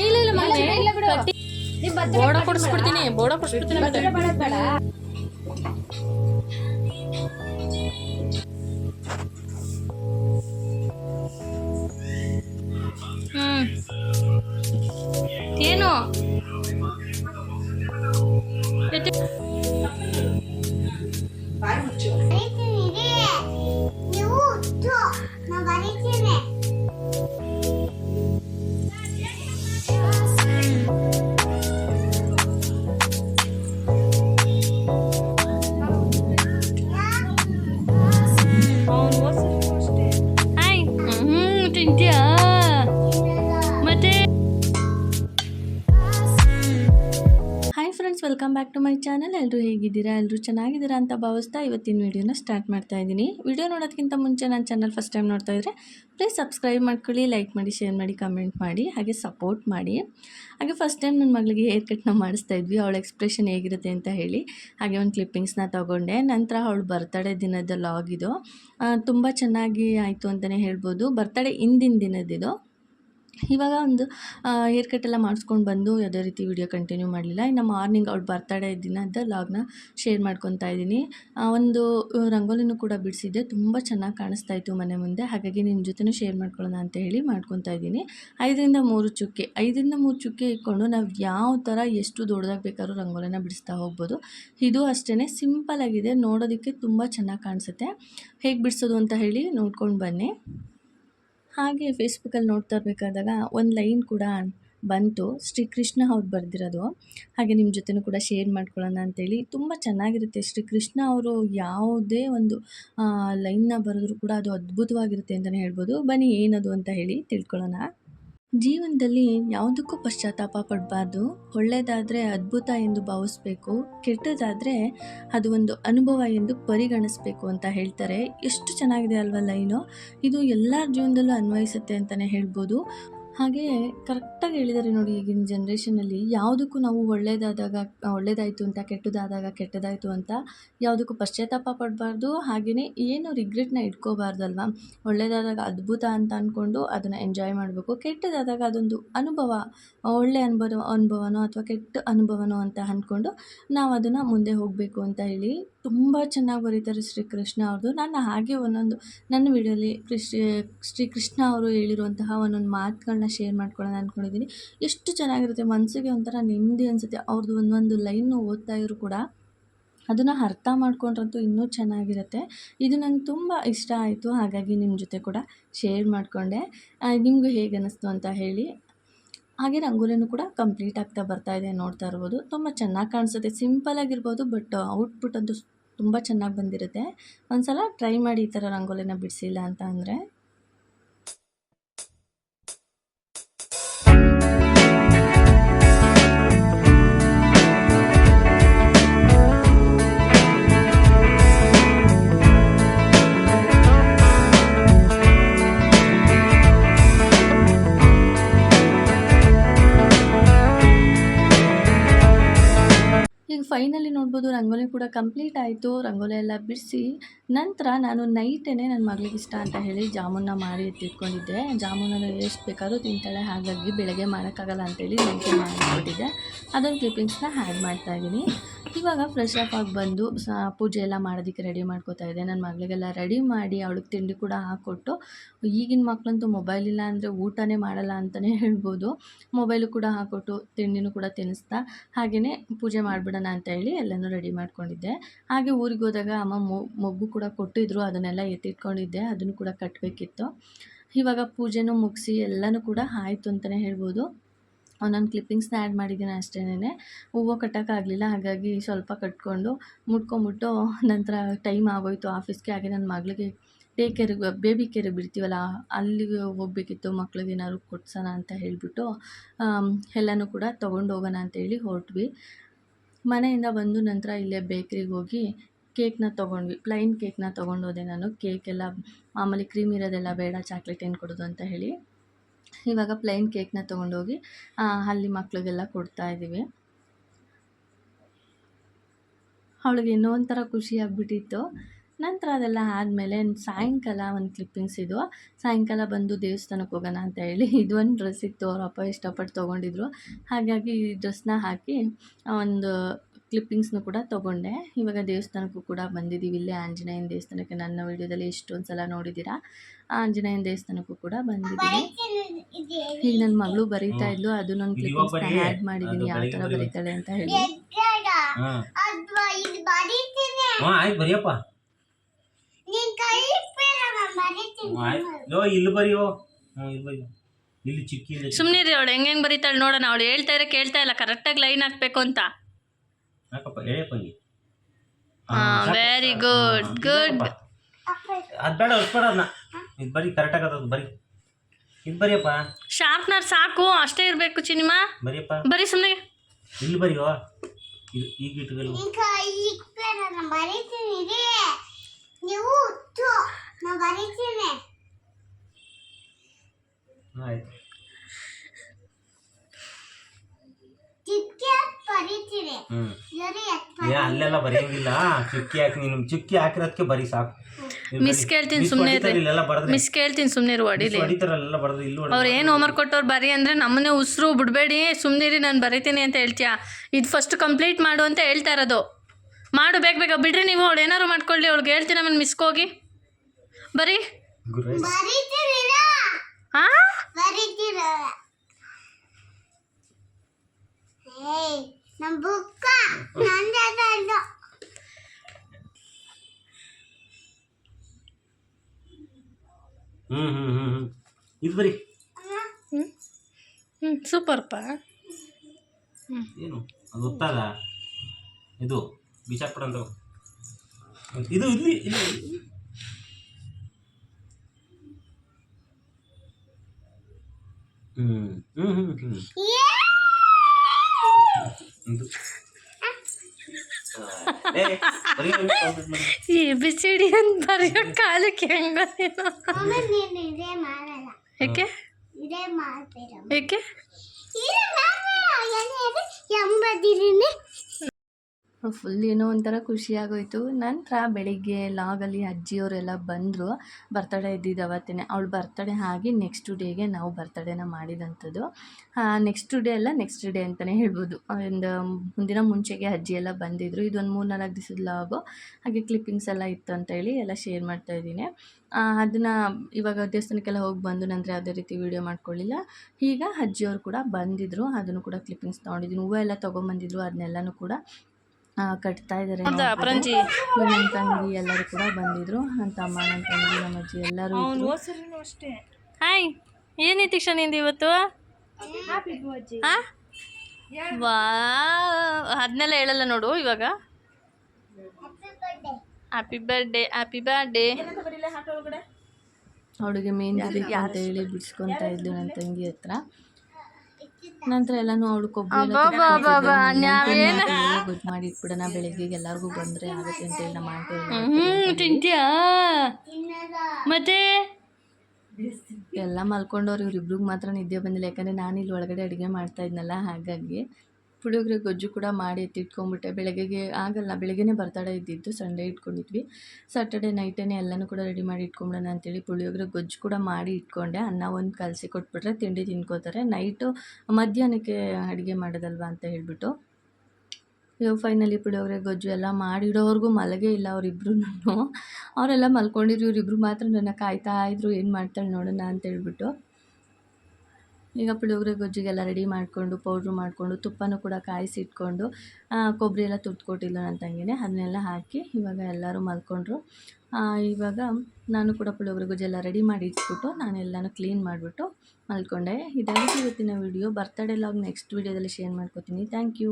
ಇಲ್ಲ ಇಲ್ಲ ಮನೆ ಇಲ್ಲ ಬಿಡು. ಬೋಡ ಕೊಡಿಸ್ಬಿಡ್ತೀನಿ ಬೋಡ ಕೊಡಿಸ್ಬಿಡ್ತೀನಿ ಹ್ಮ್ ಏನು welcome back to my channel ಎಲ್ಲರೂ ಹೇಗಿದ್ದೀರಾ? ಎಲ್ಲರೂ ಚೆನ್ನಾಗಿದ್ದೀರಾ ಅಂತ ಭಾವಿಸ್ತಾ ಇವತ್ತಿನ ವೀಡಿಯೋನ ಸ್ಟಾರ್ಟ್ ಮಾಡ್ತಾ ಇದ್ದೀನಿ. ವಿಡಿಯೋ ನೋಡೋದಕ್ಕಿಂತ ಮುಂಚೆ ನನ್ನ ಚಾನಲ್ ಫಸ್ಟ್ ಟೈಮ್ ನೋಡ್ತಾ ಇದ್ದರೆ ಪ್ಲೀಸ್ ಸಬ್ಸ್ಕ್ರೈಬ್ ಮಾಡ್ಕೊಳ್ಳಿ ಲೈಕ್ ಮಾಡಿ ಶೇರ್ ಮಾಡಿ ಕಮೆಂಟ್ ಮಾಡಿ, ಹಾಗೆ ಸಪೋರ್ಟ್ ಮಾಡಿ. ಹಾಗೆ ಫಸ್ಟ್ ಟೈಮ್ ನನ್ನ ಮಗಳಿಗೆ ಹೇರ್ ಕಟ್ನ ಮಾಡಿಸ್ತಾ ಇದ್ವಿ. ಅವಳ ಎಕ್ಸ್ಪ್ರೆಷನ್ ಹೇಗಿರುತ್ತೆ ಅಂತ ಹೇಳಿ ಹಾಗೆ ಒಂದು ಕ್ಲಿಪ್ಪಿಂಗ್ಸ್ನ ತೊಗೊಂಡೆ. ನಂತರ ಅವಳು ಬರ್ತಡೇ ದಿನದ ಲಾಗ್ ಇದು. ತುಂಬ ಚೆನ್ನಾಗಿ ಆಯಿತು ಅಂತಲೇ ಹೇಳ್ಬೋದು. ಬರ್ತಡೇ ಹಿಂದಿನ ದಿನದಿದು ಇವಾಗ ಒಂದು ಹೇರ್ ಕಟ್ ಎಲ್ಲ ಮಾಡಿಸ್ಕೊಂಡು ಬಂದು ಯಾವುದೇ ರೀತಿ ವಿಡಿಯೋ ಕಂಟಿನ್ಯೂ ಮಾಡಲಿಲ್ಲ. ಇನ್ನು ಮಾರ್ನಿಂಗ್ ಅವ್ಳು ಬರ್ತಡೇ ದಿನದ ಲಾಗ್ನ ಶೇರ್ ಮಾಡ್ಕೊತಾ ಇದ್ದೀನಿ. ಒಂದು ರಂಗೋಲಿನೂ ಕೂಡ ಬಿಡಿಸಿದ್ದೆ. ತುಂಬ ಚೆನ್ನಾಗಿ ಕಾಣಿಸ್ತಾ ಇತ್ತು ಮನೆ ಮುಂದೆ. ಹಾಗಾಗಿ ನಿಮ್ಮ ಜೊತೆನೂ ಶೇರ್ ಮಾಡ್ಕೊಳ್ಳೋಣ ಅಂತ ಹೇಳಿ ಮಾಡ್ಕೊತಾ ಇದ್ದೀನಿ. ಐದರಿಂದ ಮೂರು ಚುಕ್ಕೆ, ಐದರಿಂದ ಮೂರು ಚುಕ್ಕೆ ಇಟ್ಕೊಂಡು ನಾವು ಯಾವ ಥರ ಎಷ್ಟು ದೊಡ್ಡದಾಗಿ ಬೇಕಾದ್ರೂ ರಂಗೋಲಿನ ಬಿಡಿಸ್ತಾ ಹೋಗ್ಬೋದು. ಇದು ಅಷ್ಟೇ ಸಿಂಪಲ್ ಆಗಿದೆ. ನೋಡೋದಕ್ಕೆ ತುಂಬ ಚೆನ್ನಾಗಿ ಕಾಣಿಸುತ್ತೆ. ಹೇಗೆ ಬಿಡಿಸೋದು ಅಂತ ಹೇಳಿ ನೋಡ್ಕೊಂಡು ಬನ್ನಿ. ಹಾಗೆ ಫೇಸ್ಬುಕ್ಕಲ್ಲಿ ನೋಡ್ತಾ ಇರಬೇಕಾದಾಗ ಒಂದು ಲೈನ್ ಕೂಡ ಬಂತು. ಶ್ರೀಕೃಷ್ಣ ಅವ್ರು ಬರೆದಿರೋದು. ಹಾಗೆ ನಿಮ್ಮ ಜೊತೆನೂ ಕೂಡ ಶೇರ್ ಮಾಡ್ಕೊಳ್ಳೋಣ ಅಂತೇಳಿ. ತುಂಬ ಚೆನ್ನಾಗಿರುತ್ತೆ. ಶ್ರೀಕೃಷ್ಣ ಅವರು ಯಾವುದೇ ಒಂದು ಲೈನ್ನ ಬರೆದ್ರು ಕೂಡ ಅದು ಅದ್ಭುತವಾಗಿರುತ್ತೆ ಅಂತಲೇ ಹೇಳ್ಬೋದು. ಬನ್ನಿ ಏನದು ಅಂತ ಹೇಳಿ ತಿಳ್ಕೊಳ್ಳೋಣ. ಜೀವನದಲ್ಲಿ ಯಾವುದಕ್ಕೂ ಪಶ್ಚಾತ್ತಾಪ ಪಡಬಾರ್ದು. ಒಳ್ಳೆಯದಾದರೆ ಅದ್ಭುತ ಎಂದು ಭಾವಿಸ್ಬೇಕು, ಕೆಟ್ಟದಾದರೆ ಅದು ಒಂದು ಅನುಭವ ಎಂದು ಪರಿಗಣಿಸ್ಬೇಕು ಅಂತ ಹೇಳ್ತಾರೆ. ಎಷ್ಟು ಚೆನ್ನಾಗಿದೆ ಅಲ್ವಾ ಲೈನು ಇದು ಎಲ್ಲರ ಜೀವನದಲ್ಲೂ ಅನ್ವಯಿಸುತ್ತೆ ಅಂತಲೇ ಹೇಳ್ಬೋದು. ಹಾಗೆ ಕರೆಕ್ಟಾಗಿ ಹೇಳಿದ್ದಾರೆ ನೋಡಿ ಈಗಿನ ಜನ್ರೇಷನಲ್ಲಿ ಯಾವುದಕ್ಕೂ ನಾವು ಒಳ್ಳೆಯದಾದಾಗ ಒಳ್ಳೆಯದಾಯಿತು ಅಂತ, ಕೆಟ್ಟದಾದಾಗ ಕೆಟ್ಟದಾಯಿತು ಅಂತ ಯಾವುದಕ್ಕೂ ಪಶ್ಚಾತ್ತಾಪ ಪಡಬಾರ್ದು. ಹಾಗೆಯೇ ಏನು ರಿಗ್ರೆಟ್ನ ಇಟ್ಕೋಬಾರ್ದಲ್ವಾ? ಒಳ್ಳೆಯದಾದಾಗ ಅದ್ಭುತ ಅಂತ ಅಂದ್ಕೊಂಡು ಅದನ್ನು ಎಂಜಾಯ್ ಮಾಡಬೇಕು. ಕೆಟ್ಟದಾದಾಗ ಅದೊಂದು ಅನುಭವ, ಒಳ್ಳೆ ಅನುಭವ, ಅನುಭವನೋ ಅಥವಾ ಕೆಟ್ಟ ಅನುಭವನೋ ಅಂತ ಅಂದ್ಕೊಂಡು ನಾವು ಅದನ್ನು ಮುಂದೆ ಹೋಗಬೇಕು ಅಂತ ಹೇಳಿ ತುಂಬ ಚೆನ್ನಾಗಿ ಬರೀತಾರೆ ಶ್ರೀಕೃಷ್ಣ ಅವ್ರದ್ದು ನಾನು ಹಾಗೆ ಒಂದೊಂದು, ನನ್ನ ವಿಡಿಯೋಲಿ ಕೃಷಿ, ಶ್ರೀಕೃಷ್ಣ ಅವರು ಹೇಳಿರುವಂತಹ ಒಂದೊಂದು ಮಾತುಗಳನ್ನ ಶೇರ್ ಮಾಡ್ಕೊಳ್ಳೋಣ ಅಂದ್ಕೊಂಡಿದ್ದೀನಿ ಎಷ್ಟು ಚೆನ್ನಾಗಿರುತ್ತೆ ಮನಸ್ಸಿಗೆ ಒಂಥರ ನೆಮ್ಮದಿ ಅನಿಸುತ್ತೆ. ಅವ್ರದ್ದು ಒಂದೊಂದು ಲೈನು ಓದ್ತಾ ಇದ್ರು ಕೂಡ ಅದನ್ನು ಅರ್ಥ ಮಾಡ್ಕೊಂಡ್ರಂತೂ ಇನ್ನೂ ಚೆನ್ನಾಗಿರುತ್ತೆ. ಇದು ನಂಗೆ ತುಂಬ ಇಷ್ಟ ಆಯಿತು. ಹಾಗಾಗಿ ನಿಮ್ಮ ಜೊತೆ ಕೂಡ ಶೇರ್ ಮಾಡಿಕೊಂಡೆ. ನಿಮಗೂ ಹೇಗೆ ಅನ್ನಿಸ್ತು ಅಂತ ಹೇಳಿ. ಹಾಗೆ ರಂಗೋಲಿನೂ ಕೂಡ ಕಂಪ್ಲೀಟ್ ಆಗ್ತಾ ಬರ್ತಾ ಇದೆ ನೋಡ್ತಾ ಇರ್ಬೋದು. ತುಂಬ ಚೆನ್ನಾಗಿ ಕಾಣಿಸುತ್ತೆ. ಸಿಂಪಲ್ ಆಗಿರ್ಬೋದು ಬಟ್ ಔಟ್ಪುಟ್ ಅಂತೂ ತುಂಬ ಚೆನ್ನಾಗಿ ಬಂದಿರುತ್ತೆ. ಒಂದು ಸಲ ಟ್ರೈ ಮಾಡಿ ಈ ಥರ ರಂಗೋಲಿನ ಬಿಡಿಸಿಲ್ಲ ಅಂತ ಅಂದರೆ. ನೋಡ್ಬೋದು ರಂಗೋಲಿ ಕೂಡ ಕಂಪ್ಲೀಟ್ ಆಯಿತು. ರಂಗೋಲಿ ಎಲ್ಲ ಬಿಡಿಸಿ, ನಂತರ ನಾನು ನೈಟೇ ನನ್ನ ಮಗಳಿಗೆ ಇಷ್ಟ ಅಂತ ಹೇಳಿ ಜಾಮೂನ್ನ ಮಾಡಿ ಎತ್ತಿಟ್ಕೊಂಡಿದ್ದೆ. ಜಾಮೂನನ್ನು ಎಷ್ಟು ಬೇಕಾದರೂ ತಿಂತಾಳೆ, ಹಾಗಾಗಿ ಬೆಳಗ್ಗೆ ಮಾಡೋಕ್ಕಾಗಲ್ಲ ಅಂತೇಳಿ ನೈಟೇ ಮಾಡಿಕೊಟ್ಟಿದ್ದೆ ಅದೊಂದು ಕ್ಲಿಪ್ಪಿಂಗ್ಸ್ನ ಹ್ಯಾಡ್ ಮಾಡ್ತಾ ಇದ್ದೀನಿ ಇವಾಗ ಫ್ರೆಶ್ ಅಪ್ ಆಗಿ ಬಂದು ಸ ಪೂಜೆ ಎಲ್ಲ ಮಾಡೋದಕ್ಕೆ ರೆಡಿ ಮಾಡ್ಕೋತಾ ಇದ್ದೆ. ನನ್ನ ಮಗಳಿಗೆಲ್ಲ ರೆಡಿ ಮಾಡಿ ಅವಳಿಗೆ ತಿಂಡಿ ಕೂಡ ಹಾಕ್ಕೊಟ್ಟು ಈಗಿನ ಮಕ್ಕಳಂತೂ ಮೊಬೈಲ್ ಇಲ್ಲ ಅಂದರೆ ಊಟನೇ ಮಾಡಲ್ಲ ಅಂತಲೇ ಹೇಳ್ಬೋದು. ಮೊಬೈಲು ಕೂಡ ಹಾಕ್ಕೊಟ್ಟು ತಿಂಡಿನೂ ಕೂಡ ತಿನ್ನಿಸ್ತಾ ಹಾಗೆಯೇ ಪೂಜೆ ಮಾಡಿಬಿಡೋಣ ಅಂತ ಹೇಳಿ ಎಲ್ಲನೂ ರೆಡಿ ಮಾಡ್ಕೊಂಡಿದ್ದೆ. ಹಾಗೆ ಊರಿಗೆ ಹೋದಾಗ ಅಮ್ಮ ಮೊಗ್ಗು ಕೂಡ ಕೊಟ್ಟಿದ್ರು, ಅದನ್ನೆಲ್ಲ ಎತ್ತಿಟ್ಕೊಂಡಿದ್ದೆ, ಅದನ್ನು ಕೂಡ ಕಟ್ಟಬೇಕಿತ್ತು ಇವಾಗ ಪೂಜೆನೂ ಮುಗಿಸಿ ಎಲ್ಲನೂ ಕೂಡ ಆಯಿತು ಅಂತಲೇ ಹೇಳ್ಬೋದು. ಒಂದೊಂದು ಕ್ಲಿಪ್ಪಿಂಗ್ಸ್ನ ಆ್ಯಡ್ ಮಾಡಿದ್ದೀನಿ ಅಷ್ಟೇನೆ ಹೂವು ಕಟ್ಟೋಕ್ಕಾಗಲಿಲ್ಲ, ಹಾಗಾಗಿ ಸ್ವಲ್ಪ ಕಟ್ಕೊಂಡು ಮುಟ್ಕೊಂಬಿಟ್ಟು ನಂತರ ಟೈಮ್ ಆಗೋಯ್ತು ಆಫೀಸ್ಗೆ ಹಾಗೆ ನನ್ನ ಮಗಳಿಗೆ ಡೇ ಕೇರ್ ಬೇಬಿ ಕೇರ್ ಬಿಡ್ತೀವಲ್ಲ, ಅಲ್ಲಿಗೆ ಹೋಗ್ಬೇಕಿತ್ತು, ಮಕ್ಳಿಗೆ ಏನಾದ್ರು ಕೊಡ್ಸೋಣ ಅಂತ ಹೇಳಿಬಿಟ್ಟು ಎಲ್ಲನೂ ಕೂಡ ತೊಗೊಂಡು ಹೋಗೋಣ ಅಂತೇಳಿ ಹೊರಟ್ವಿ. ಮನೆಯಿಂದ ಬಂದು ನಂತರ ಇಲ್ಲೇ ಬೇಕ್ರಿಗೆ ಹೋಗಿ ಕೇಕ್ನ ತೊಗೊಂಡ್ವಿ. ಪ್ಲೈನ್ ಕೇಕ್ನ ತೊಗೊಂಡೋದೆ ನಾನು. ಕೇಕೆಲ್ಲ ಮಾಮೂಲಿ ಕ್ರೀಮ್ ಇರೋದೆಲ್ಲ ಬೇಡ ಚಾಕ್ಲೇಟ್ ಏನು ಕೊಡೋದು ಅಂತ ಹೇಳಿ. ಇವಾಗ ಪ್ಲೈನ್ ಕೇಕ್ನ ತೊಗೊಂಡೋಗಿ ಅಲ್ಲಿ ಮಕ್ಳಿಗೆಲ್ಲ ಕೊಡ್ತಾ ಇದ್ದೀವಿ ಅವಳಿಗೆ ಏನೋ ಒಂಥರ ಖುಷಿ ಆಗಿಬಿಟ್ಟಿತ್ತು. ನಂತರ ಅದೆಲ್ಲ ಆದಮೇಲೆ ಸಾಯಂಕಾಲ ಒಂದು ಕ್ಲಿಪ್ಪಿಂಗ್ಸ್ ಇದು. ಸಾಯಂಕಾಲ ಬಂದು ದೇವಸ್ಥಾನಕ್ಕೆ ಹೋಗೋಣ ಅಂತ ಹೇಳಿ ಇದು ಒಂದು ಡ್ರೆಸ್ ಇತ್ತು. ಅವ್ರ ಅಪ್ಪ ಇಷ್ಟಪಟ್ಟು ತೊಗೊಂಡಿದ್ರು. ಹಾಗಾಗಿ ಈ ಡ್ರೆಸ್ನ ಹಾಕಿ ಒಂದು ಕ್ಲಿಪ್ಪಿಂಗ್ಸ್ನು ಕೂಡ ತೊಗೊಂಡೆ. ಇವಾಗ ದೇವಸ್ಥಾನಕ್ಕೂ ಕೂಡ ಬಂದಿದ್ದೀವಿ ಇಲ್ಲೇ ಆಂಜನೇಯನ ದೇವಸ್ಥಾನಕ್ಕೆ. ನನ್ನ ವಿಡಿಯೋದಲ್ಲಿ ಎಷ್ಟೊಂದು ಸಲ ನೋಡಿದ್ದೀರಾ? ಆಂಜನೇಯನ ದೇವಸ್ಥಾನಕ್ಕೂ ಕೂಡ ಬಂದಿದ್ದೀನಿ ಈಗ ನನ್ನ ಮಗಳು ಬರೀತಾ ಇದ್ಲು ಅದು ನನ್ನ ಕ್ಲಿಪ್ಪಿಂಗ್ಸ್ನ ಆ್ಯಡ್ ಮಾಡಿದ್ದೀನಿ ಯಾವ ಥರ ಬರೀತಾಳೆ ಅಂತ ಹೇಳಿ. ಆಯ್ತು ಬರಿಯಪ್ಪ. ನೀನ್ ನಾನು ಇಲ್ಲಿ ಬರಿಯೋ ಇಲ್ಲಿ ಬರಿಯೋ ಇಲ್ಲಿ ಚಿಕ್ಕಿ ಸುಮ್ಮನೆ ರೀ ಅವಳು ಹೆಂಗೆ ಹೆಂಗೆ ಬರೀತಾಳೆ ನೋಡೋಣ. ಅವಳು ಹೇಳ್ತಾ ಇರೋ ಕೇಳ್ತಾ ಇಲ್ಲ ಕರೆಕ್ಟಾಗಿ ಲೈನ್ ಹಾಕ್ಬೇಕು ಅಂತ. ವೆರಿ ಗುಡ್ ಗುಡ್ ಅದು ಬೇಡ ಅದನ್ನ ಇದು ಬರಿ ಕರೆಕ್ಟ್ ಅದು ಬರಿ. ಇದು ಬರಿಯಪ್ಪ. ಶಾರ್ಪ್ನರ್ ಸಾಕು ಅಷ್ಟೇ ಇರಬೇಕು ಚಿನಿಮಾ ಬರಿಯಪ್ಪ. ಬರೀ ಸುಮ್ಮನೆ ಇಲ್ಲಿ ಬರಿಯೋ. ಇದು ಈಗ ಇಟ್ಕೊಳ್ಳಿ ಬರೀತೀನಿ ನೀವು ಉತ್ತು ನಾನು ಬರೀತೀನಿ. ಆಯ್ತು ಚಿಕ್ಕ ಬರೀತೀನಿ ಹ್ಞೂ ಸರಿ ಏ ಅಲ್ಲೆಲ್ಲ ಬರೆಯೋದಿಲ್ಲ. ಚುಕ್ಕಿ ಹಾಕಿ ನೀನು ಚುಕ್ಕಿ ಹಾಕಿರೋದಕ್ಕೆ ಬರೀ ಸಾಕು. ಮಿಸ್ ಕೇಳ್ತೀನಿ ಸುಮ್ಮನೆ ಹೊಡಿತಾರೆ ಇಲ್ಲೆಲ್ಲ ಬರೆದ್ರೆ. ಮಿಸ್ ಕೇಳ್ತೀನಿ ಸುಮ್ಮನೆ ಇರು ಹೊಡಿಲಿ. ಮಿಸ್ ಹೊಡಿತಾರಲ್ಲ ಬರೆದ್ರೆ ಇಲ್ಲೂ ಅವ್ರು ಏನು ಹೋಮ್ವರ್ಕ್ ಕೊಟ್ಟವ್ರು ಬರೀ ಅಂದರೆ ನಮ್ಮನೆ ಉಸಿರು ಬಿಡಬೇಡಿ. ಸುಮ್ಮನಿರಿ ನಾನು ಬರಿತೀನಿ ಅಂತ ಹೇಳ್ತೀಯಾ? ಇದು ಫಸ್ಟ್ ಕಂಪ್ಲೀಟ್ ಮಾಡು ಅಂತ ಹೇಳ್ತಾ ಇರೋದು. ಮಾಡು ಬೇಗ ಬೇಗ. ಬಿಡ್ರಿ ನೀವು ಅವಳು ಏನಾದ್ರು ಮಾಡ್ಕೊಳ್ಳಿ. ಅವ್ಳಿಗೆ ಹೇಳ್ತೀನಿ ಆಮೇಲೆ ಮಿಸ್ ಹೋಗಿ. ಬರಿ. ಬರೀತೀನಿ ಹಾಂ ಬರೀತೀರ? ಏಯ್ ನಮ್ಮ ಬುಕ್ಕ ನಂದದ ಹ್ಞೂ ಹ್ಞೂ ಹ್ಞೂ ಹ್ಞೂ ಇದು ಬರಿ ಹ್ಞೂ ಸೂಪರ್ಪ ಏನು ಅದು ಗೊತ್ತಲ್ಲ ಇದು ಬಿಸಾಕ್ಬಿಡ ಅಂತ ಇದು ಇಲ್ಲಿ ಇಲ್ಲಿ ಹ್ಞೂ ಹ್ಞೂ ಹ್ಞೂ ಹ್ಞೂ ಒಂದು ಮಾಡಿ. ಈ ಬಿಸಿಡಿ ಅಂತ ಬರೆಯೋ ಕಾಲಕ್ಕೆ ಹೆಂಗ ಏಕೆ ಏಕೆ ಎಂಬದಿರಿನಿ ಫುಲ್ ಏನೋ ಒಂಥರ ಖುಷಿ ಆಗೋಯ್ತು. ನಂತರ ಬೆಳಿಗ್ಗೆ ಲಾಗಲ್ಲಿ ಅಜ್ಜಿಯವರೆಲ್ಲ ಬಂದರು. ಬರ್ತಡೇ ಇದ್ದಿದ್ದು ಅವತ್ತೇ ಅವಳು ಬರ್ತಡೇ ಆಗಿ ನೆಕ್ಸ್ಟ್ ಡೇಗೆ ನಾವು ಬರ್ತಡೇನ ಮಾಡಿದಂಥದ್ದು. ನೆಕ್ಸ್ಟ್ ಡೇ ಅಲ್ಲ ನೆಕ್ಸ್ಟ್ ಡೇ ಅಂತಲೇ ಹೇಳ್ಬೋದು. ಒಂದು ಮುಂದಿನ ಮುಂಚೆಗೆ ಅಜ್ಜಿ ಎಲ್ಲ ಬಂದಿದ್ದರು ಇದೊಂದು ಮೂರು ನಾಲ್ಕು ದಿವಸದ ಲಾಗು ಹಾಗೆ ಕ್ಲಿಪ್ಪಿಂಗ್ಸ್ ಎಲ್ಲ ಇತ್ತು ಅಂತ ಹೇಳಿ ಎಲ್ಲ ಶೇರ್ ಮಾಡ್ತಾ ಇದ್ದೀನಿ. ಅದನ್ನು ಇವಾಗ ದೇವಸ್ಥಾನಕ್ಕೆಲ್ಲ ಹೋಗಿ ಬಂದು ನಂತರ ಯಾವುದೇ ರೀತಿ ವೀಡಿಯೋ ಮಾಡ್ಕೊಳ್ಳಿಲ್ಲ. ಈಗ ಅಜ್ಜಿಯವರು ಕೂಡ ಬಂದಿದ್ದರು ಅದನ್ನು ಕೂಡ ಕ್ಲಿಪ್ಪಿಂಗ್ಸ್ ತೊಗೊಂಡಿದ್ದೀನಿ. ಹೂವು ಎಲ್ಲ ತೊಗೊಂಬಂದಿದ್ರು. ಅದನ್ನೆಲ್ಲನೂ ಕೂಡ ಕಟ್ತಾ ಇದ್ದಾರೆ. ಅಪ್ರಂಜಿ? ನನ್ನ ತಂಗಿ ಎಲ್ಲರೂ ಕೂಡ ಬಂದಿದ್ರು. ನನ್ನ ತಮ್ಮ ನನ್ನ ತಂಗಿ ನಮ್ಮ ಅಜ್ಜಿ ಎಲ್ಲರೂ ಹಾಯ್ ಏನಿತ್ತು ಕ್ಷಣ ನಿಂದು ಇವತ್ತು? ವಾ ಅದನ್ನೆಲ್ಲ ಹೇಳಲ್ಲ ನೋಡು ಇವಾಗ. ಹ್ಯಾಪಿ ಬರ್ಡೇ ಹ್ಯಾಪಿ ಬರ್ಡೇ ಅವಳಿಗೆ ಮೇನ್ ಅಂತ ಹೇಳಿ ಬಿಡಿಸ್ಕೊತಾ ಇದ್ದು ನನ್ನ ತಂಗಿ ಹತ್ರ. ನಂತರ ಎಲ್ಲಾನು ಅವಳು ಕೊಬ್ಬರಿ ಮಾಡಿ ಇಟ್ಬಿಡೋಣ ಬೆಳಗ್ಗೆ ಎಲ್ಲರಿಗೂ ಬಂದ್ರೆ ಆಗುತ್ತೆ ಅಂತ ಹೇಳಿ ನಮ್ಮ ಆಂಟಿ ತಿಂತ್ಯಾ? ಮತ್ತೆ? ಎಲ್ಲ ಮಲ್ಕೊಂಡವ್ರು ಇವ್ರಿಬ್ರಿಗೆ ಮಾತ್ರ ನಿದ್ದೆ ಬಂದಿಲ್ಲ ಯಾಕಂದ್ರೆ ನಾನು ಇಲ್ಲಿ ಒಳಗಡೆ ಅಡುಗೆ ಮಾಡ್ತಾ ಇದ್ನಲ್ಲ ಹಾಗಾಗಿ ಪುಳಿಯೋಗರೆ ಗೊಜ್ಜು ಕೂಡ ಮಾಡಿ ಎತ್ತಿಟ್ಕೊಂಬಿಟ್ಟೆ ಬೆಳಗ್ಗೆಗೆ ಆಗಲ್ಲ, ಬೆಳಗ್ಗೆನೇ ಬರ್ತಡೇ ಇದ್ದಿದ್ದು ಸಂಡೇ ಇಟ್ಕೊಂಡಿದ್ವಿ. ಸಾಟರ್ಡೆ ನೈಟೇ ಎಲ್ಲನೂ ಕೂಡ ರೆಡಿ ಮಾಡಿ ಇಟ್ಕೊಂಬಿಡೋಣ ಅಂತೇಳಿ ಪುಳಿಯೋಗರೆ ಗೊಜ್ಜು ಕೂಡ ಮಾಡಿ ಇಟ್ಕೊಂಡೆ. ಅನ್ನ ಒಂದು ಕಲಸಿ ಕೊಟ್ಬಿಟ್ರೆ ತಿಂಡಿ ತಿನ್ಕೋತಾರೆ. ನೈಟು ಮಧ್ಯಾಹ್ನಕ್ಕೆ ಅಡುಗೆ ಮಾಡೋದಲ್ವಾ ಅಂತ ಹೇಳಿಬಿಟ್ಟು ಇವಾಗ ಫೈನಲಿ ಪುಳಿಯೋಗರೆ ಗೊಜ್ಜು ಎಲ್ಲ ಮಾಡಿಡೋವ್ರಿಗೂ ಮಲಗೇ ಇಲ್ಲ ಅವರಿಬ್ರು ಅವರೆಲ್ಲ ಮಲ್ಕೊಂಡಿದ್ರು, ಇವರಿಬ್ರು ಮಾತ್ರ ನನ್ನ ಕಾಯ್ತಾ ಇದ್ರು, ಏನು ಮಾಡ್ತಾಳೆ ನೋಡೋಣ ಅಂತ ಹೇಳ್ಬಿಟ್ಟು. ಈಗ ಪುಳಿಯೋಗರೆ ಗೊಜ್ಜಿಗೆಲ್ಲ ರೆಡಿ ಮಾಡಿಕೊಂಡು ಪೌಡ್ರು ಮಾಡಿಕೊಂಡು, ತುಪ್ಪನೂ ಕೂಡ ಕಾಯಿಸಿ ಇಟ್ಕೊಂಡು ಕೊಬ್ಬರಿ ಎಲ್ಲ ತುರ್ದ್ಕೊಟ್ಟಿಲ್ಲ ನನ್ನ ತಂಗಿನೇ. ಅದನ್ನೆಲ್ಲ ಹಾಕಿ ಇವಾಗ ಎಲ್ಲರೂ ಮಲ್ಕೊಂಡ್ರು. ಇವಾಗ ನಾನು ಕೂಡ ಪುಳಿಯೋಗರೆ ಗೊಜ್ಜೆಲ್ಲ ರೆಡಿ ಮಾಡಿ ಇಟ್ಬಿಟ್ಟು ನಾನು ನಾನೆಲ್ಲನೂ ಕ್ಲೀನ್ ಮಾಡಿಬಿಟ್ಟು ಮಲ್ಕೊಂಡೆ. ಇದಾಗಿತ್ತು ಇವತ್ತಿನ ವಿಡಿಯೋ ಬರ್ತಡೇ ಲಾಗ್ ನೆಕ್ಸ್ಟ್ ವೀಡಿಯೋದಲ್ಲಿ ಶೇರ್ ಮಾಡ್ಕೊತೀನಿ. Thank you